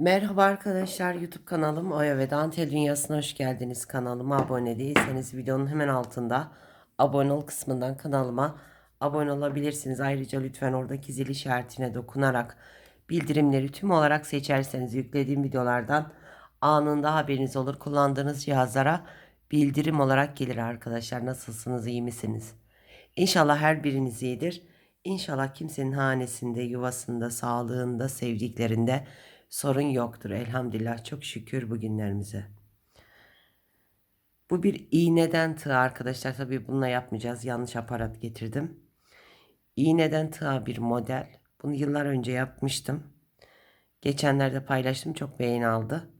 Merhaba arkadaşlar YouTube kanalım Oya ve Dantel Dünyası'na hoş geldiniz. Kanalıma abone değilseniz videonun hemen altında abone ol kısmından kanalıma abone olabilirsiniz. Ayrıca lütfen oradaki zil işaretine dokunarak bildirimleri tüm olarak seçerseniz yüklediğim videolardan anında haberiniz olur. Kullandığınız cihazlara bildirim olarak gelir arkadaşlar. Nasılsınız iyi misiniz? İnşallah her biriniz iyidir. İnşallah kimsenin hanesinde, yuvasında, sağlığında, sevdiklerinde sorun yoktur. Elhamdülillah çok şükür bugünlerimize. Bu bir iğneden tığ arkadaşlar. Tabii bununla yapmayacağız. Yanlış aparat getirdim. İğneden tığa bir model. Bunu yıllar önce yapmıştım. Geçenlerde paylaştım. Çok beğeni aldı.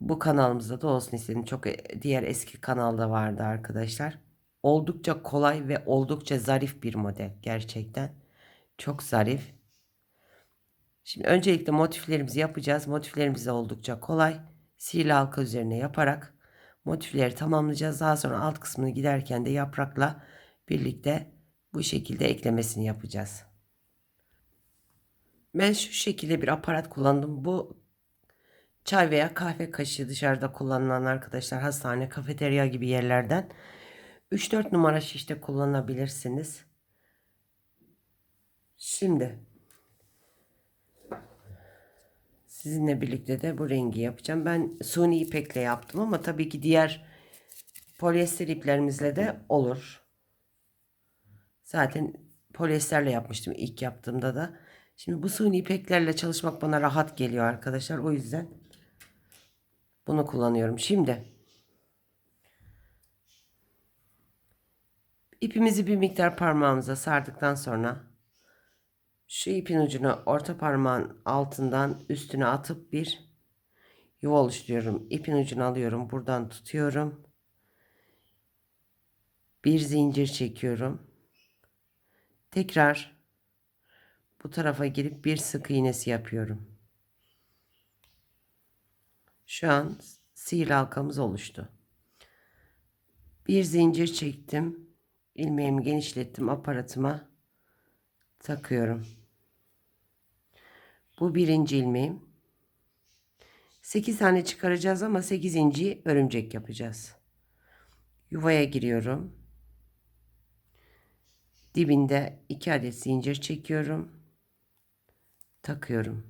Bu kanalımızda da olsun istedim. Çok e, diğer eski kanalda vardı arkadaşlar. Oldukça kolay ve oldukça zarif bir model gerçekten. Çok zarif. Şimdi öncelikle motiflerimizi yapacağız. Motiflerimiz de oldukça kolay. Sihirli halka üzerine yaparak motifleri tamamlayacağız. Daha sonra alt kısmını giderken de yaprakla birlikte bu şekilde eklemesini yapacağız. Ben şu şekilde bir aparat kullandım. Bu çay veya kahve kaşığı dışarıda kullanılan arkadaşlar hastane, kafeterya gibi yerlerden 3-4 numara şişte kullanabilirsiniz. Şimdi sizinle birlikte de bu rengi yapacağım. Ben suni ipekle yaptım ama tabii ki diğer polyester iplerimizle de olur. Zaten polyesterle yapmıştım ilk yaptığımda da. Şimdi bu suni ipeklerle çalışmak bana rahat geliyor arkadaşlar. O yüzden bunu kullanıyorum. Şimdi ipimizi bir miktar parmağımıza sardıktan sonra şu ipin ucunu orta parmağın altından üstüne atıp bir yuva oluşturuyorum. İpin ucunu alıyorum. Buradan tutuyorum. Bir zincir çekiyorum. Tekrar bu tarafa girip bir sık iğnesi yapıyorum. Şu an sihirli halkamız oluştu. Bir zincir çektim. ilmeğimi genişlettim aparatıma takıyorum. Bu birinci ilmeğim. 8 tane çıkaracağız ama 8. örümcek yapacağız. Yuvaya giriyorum. Dibinde 2 adet zincir çekiyorum. Takıyorum.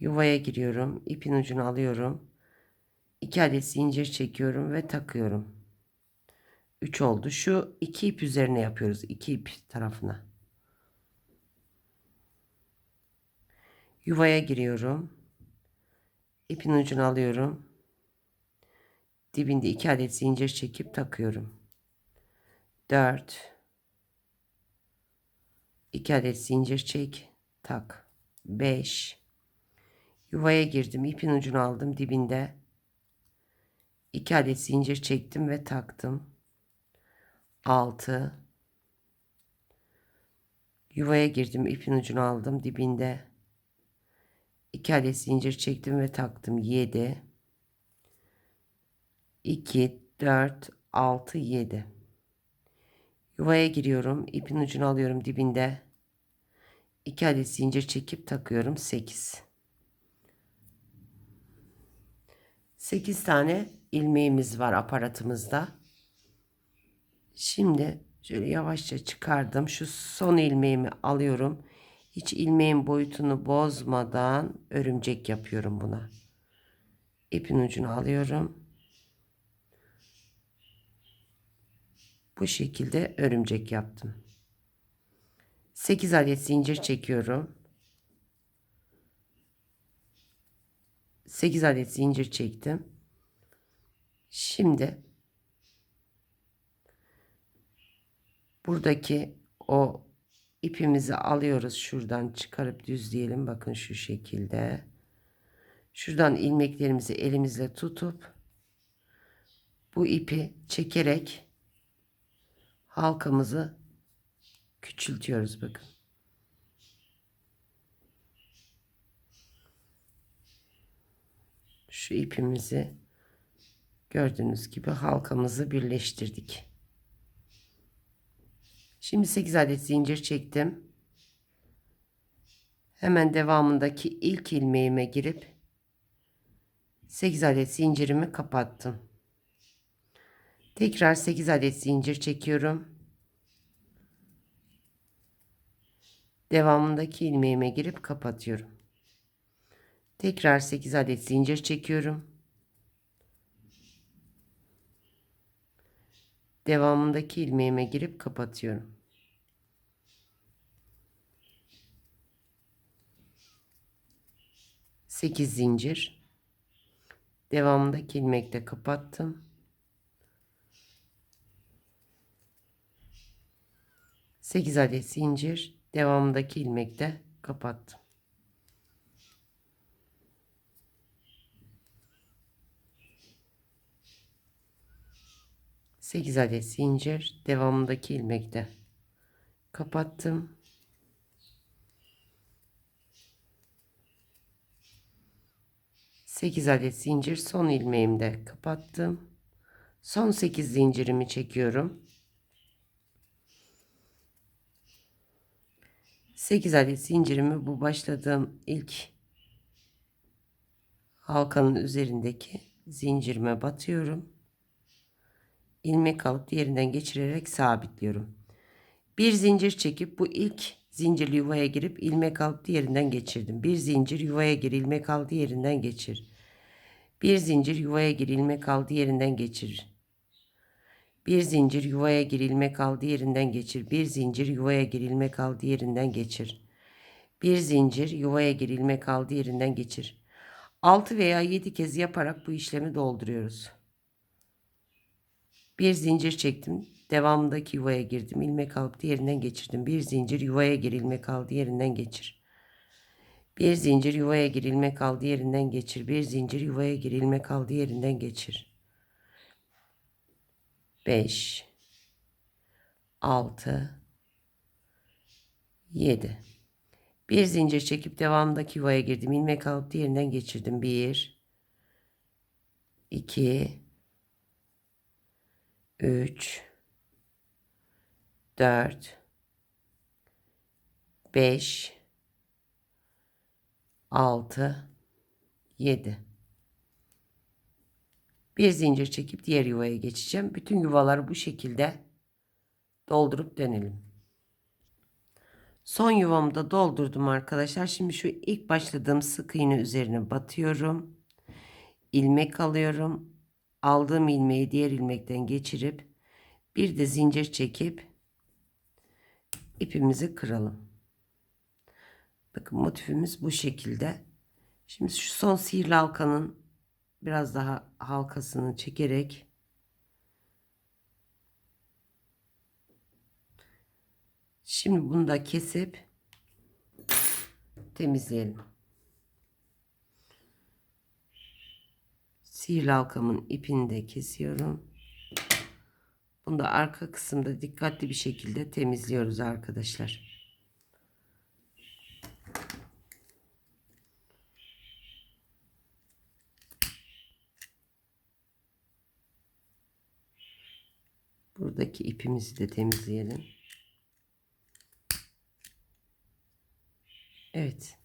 Yuvaya giriyorum. ipin ucunu alıyorum. 2 adet zincir çekiyorum ve takıyorum. 3 oldu. Şu iki ip üzerine yapıyoruz. 2 ip tarafına. Yuvaya giriyorum. İpin ucunu alıyorum. Dibinde iki adet zincir çekip takıyorum. 4 2 adet zincir çek, tak. 5 Yuvaya girdim. ipin ucunu aldım dibinde. 2 adet zincir çektim ve taktım. 6 Yuvaya girdim. ipin ucunu aldım dibinde. 2 adet zincir çektim ve taktım. 7 2 4 6 7 yuvaya giriyorum. İpin ucunu alıyorum dibinde. 2 adet zincir çekip takıyorum. 8 8 tane ilmeğimiz var aparatımızda. Şimdi şöyle yavaşça çıkardım. Şu son ilmeğimi alıyorum hiç ilmeğin boyutunu bozmadan örümcek yapıyorum buna. İpin ucunu alıyorum. Bu şekilde örümcek yaptım. 8 adet zincir çekiyorum. 8 adet zincir çektim. Şimdi buradaki o ipimizi alıyoruz. Şuradan çıkarıp düzleyelim. Bakın şu şekilde. Şuradan ilmeklerimizi elimizle tutup bu ipi çekerek halkamızı küçültüyoruz bakın. Şu ipimizi gördüğünüz gibi halkamızı birleştirdik Şimdi 8 adet zincir çektim. Hemen devamındaki ilk ilmeğime girip 8 adet zincirimi kapattım. Tekrar 8 adet zincir çekiyorum. Devamındaki ilmeğime girip kapatıyorum. Tekrar 8 adet zincir çekiyorum. Devamındaki ilmeğime girip kapatıyorum. Sekiz zincir. Devamındaki ilmekte kapattım. Sekiz adet zincir. Devamındaki ilmekte kapattım. 8 adet zincir devamındaki ilmekte kapattım. Sekiz adet zincir son ilmeğimde kapattım. Son 8 zincirimi çekiyorum. 8 adet zincirimi bu başladığım ilk halkanın üzerindeki zincirime batıyorum ilmek alıp diğerinden geçirerek sabitliyorum. Bir zincir çekip bu ilk zincirli yuvaya girip ilmek alıp diğerinden geçirdim. Bir zincir yuvaya gir ilmek al diğerinden geçir. Bir zincir yuvaya gir ilmek al diğerinden geçir. Bir zincir yuvaya gir ilmek al diğerinden geçir. Bir zincir yuvaya gir ilmek al diğerinden geçir. Bir zincir yuvaya gir ilmek al diğerinden geçir. 6 veya 7 kez yaparak bu işlemi dolduruyoruz. Bir zincir çektim. Devamındaki yuvaya girdim. ilmek alıp diğerinden geçirdim. Bir zincir yuvaya gir ilmek al diğerinden geçir. Bir zincir yuvaya gir ilmek al diğerinden geçir. Bir zincir yuvaya gir ilmek al diğerinden geçir. 5 6 7 Bir zincir çekip devamındaki yuvaya girdim. ilmek alıp diğerinden geçirdim. 1 2 3 4 5 6 7 bir zincir çekip diğer yuvaya geçeceğim. Bütün yuvaları bu şekilde doldurup dönelim. Son yuvamı da doldurdum arkadaşlar. Şimdi şu ilk başladığım sık iğne üzerine batıyorum. ilmek alıyorum aldığım ilmeği diğer ilmekten geçirip bir de zincir çekip ipimizi kıralım. Bakın motifimiz bu şekilde. Şimdi şu son sihirli halkanın biraz daha halkasını çekerek Şimdi bunu da kesip temizleyelim. Sihirli halkamın ipini de kesiyorum. Bunu da arka kısımda dikkatli bir şekilde temizliyoruz arkadaşlar. Buradaki ipimizi de temizleyelim. Evet.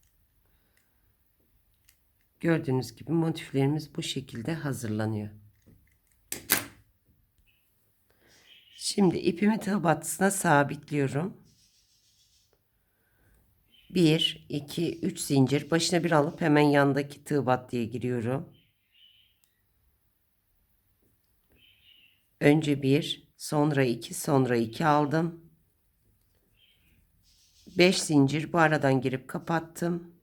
Gördüğünüz gibi motiflerimiz bu şekilde hazırlanıyor. Şimdi ipimi tığ battısına sabitliyorum. 1, 2, 3 zincir başına bir alıp hemen yandaki tığ battıya giriyorum. Önce 1, sonra 2, sonra 2 aldım. 5 zincir bu aradan girip kapattım.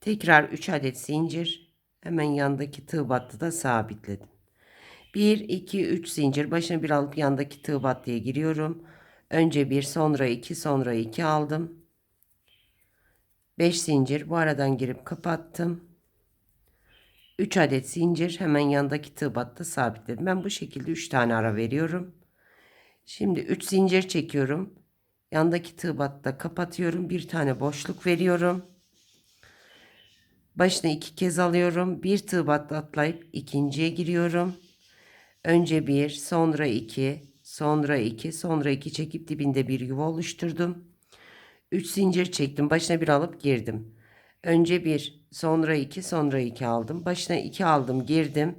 Tekrar 3 adet zincir hemen yandaki tığ battıda sabitledim. 1 2 3 zincir başına bir alıp yandaki tığ battıya giriyorum. Önce 1 sonra 2 sonra 2 aldım. 5 zincir bu aradan girip kapattım. 3 adet zincir hemen yandaki tığ batta sabitledim. Ben bu şekilde 3 tane ara veriyorum. Şimdi 3 zincir çekiyorum. Yandaki tığ batta kapatıyorum. Bir tane boşluk veriyorum. Başına iki kez alıyorum. Bir tığ atlayıp ikinciye giriyorum. Önce bir, sonra iki, sonra iki, sonra iki çekip dibinde bir yuva oluşturdum. 3 zincir çektim. Başına bir alıp girdim. Önce bir, sonra iki, sonra iki aldım. Başına iki aldım, girdim.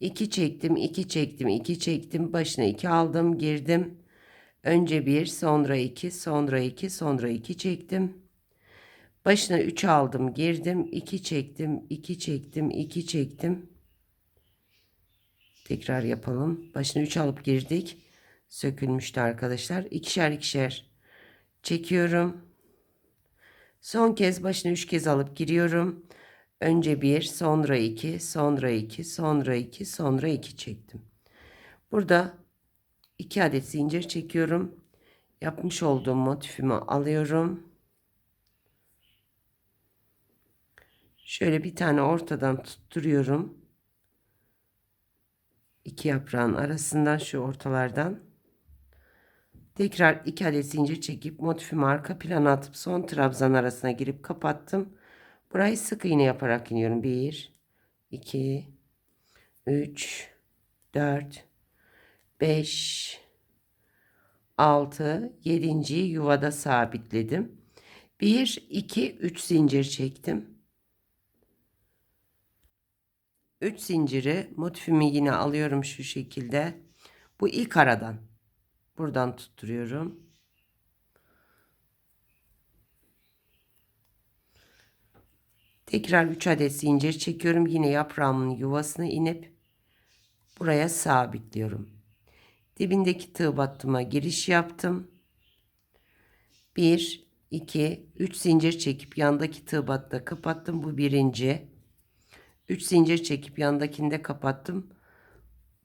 2 çektim, 2 çektim, 2 çektim. Başına 2 aldım, girdim. Önce bir, sonra iki, sonra iki, sonra iki çektim. Başına 3 aldım, girdim. 2 çektim, 2 çektim, 2 çektim. Tekrar yapalım. Başına 3 alıp girdik. Sökülmüştü arkadaşlar. İkişer ikişer çekiyorum. Son kez başına 3 kez alıp giriyorum. Önce 1, sonra 2, sonra 2, sonra 2, sonra 2 çektim. Burada 2 adet zincir çekiyorum. Yapmış olduğum motifimi alıyorum. Şöyle bir tane ortadan tutturuyorum. İki yaprağın arasından şu ortalardan. Tekrar iki adet zincir çekip motifimi arka plana atıp son trabzan arasına girip kapattım. Burayı sık iğne yaparak iniyorum. 1, 2, 3, 4, 5, 6, 7. yuvada sabitledim. 1, 2, 3 zincir çektim. 3 zinciri motifimi yine alıyorum şu şekilde. Bu ilk aradan. Buradan tutturuyorum. Tekrar 3 adet zincir çekiyorum. Yine yaprağımın yuvasına inip buraya sabitliyorum. Dibindeki tığ battıma giriş yaptım. 1 2 3 zincir çekip yandaki tığ batta kapattım. Bu birinci. 3 zincir çekip yandakinde kapattım.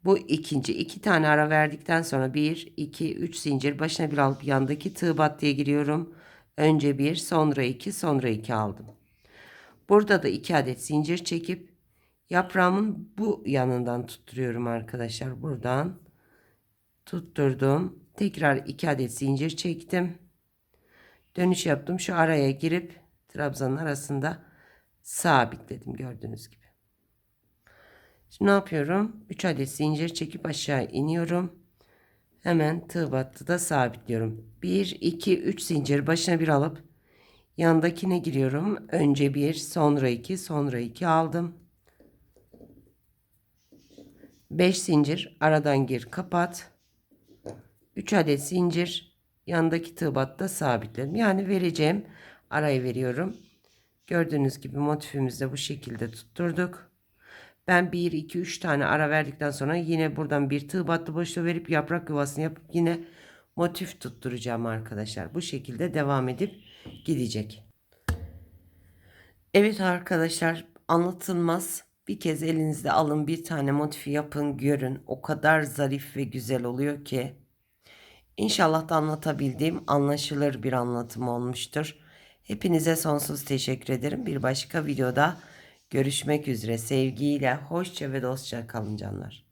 Bu ikinci. iki tane ara verdikten sonra 1, 2, 3 zincir başına bir alıp yandaki tığ battıya giriyorum. Önce 1, sonra 2, sonra 2 aldım. Burada da 2 adet zincir çekip yaprağımın bu yanından tutturuyorum arkadaşlar. Buradan tutturdum. Tekrar 2 adet zincir çektim. Dönüş yaptım. Şu araya girip trabzanın arasında sabitledim gördüğünüz gibi. Şimdi ne yapıyorum? 3 adet zincir çekip aşağı iniyorum. Hemen tığ battıda sabitliyorum. 1, 2, 3 zincir başına bir alıp yandakine giriyorum. Önce 1, sonra 2, sonra 2 aldım. 5 zincir aradan gir kapat. 3 adet zincir yandaki tığ batta sabitledim. Yani vereceğim arayı veriyorum. Gördüğünüz gibi motifimizi de bu şekilde tutturduk. Ben 1, 2, 3 tane ara verdikten sonra yine buradan bir tığ battı boşluğu verip yaprak yuvasını yapıp yine motif tutturacağım arkadaşlar. Bu şekilde devam edip gidecek. Evet arkadaşlar anlatılmaz. Bir kez elinizde alın bir tane motifi yapın görün. O kadar zarif ve güzel oluyor ki. İnşallah da anlatabildiğim anlaşılır bir anlatım olmuştur. Hepinize sonsuz teşekkür ederim. Bir başka videoda Görüşmek üzere sevgiyle, hoşça ve dostça kalın canlar.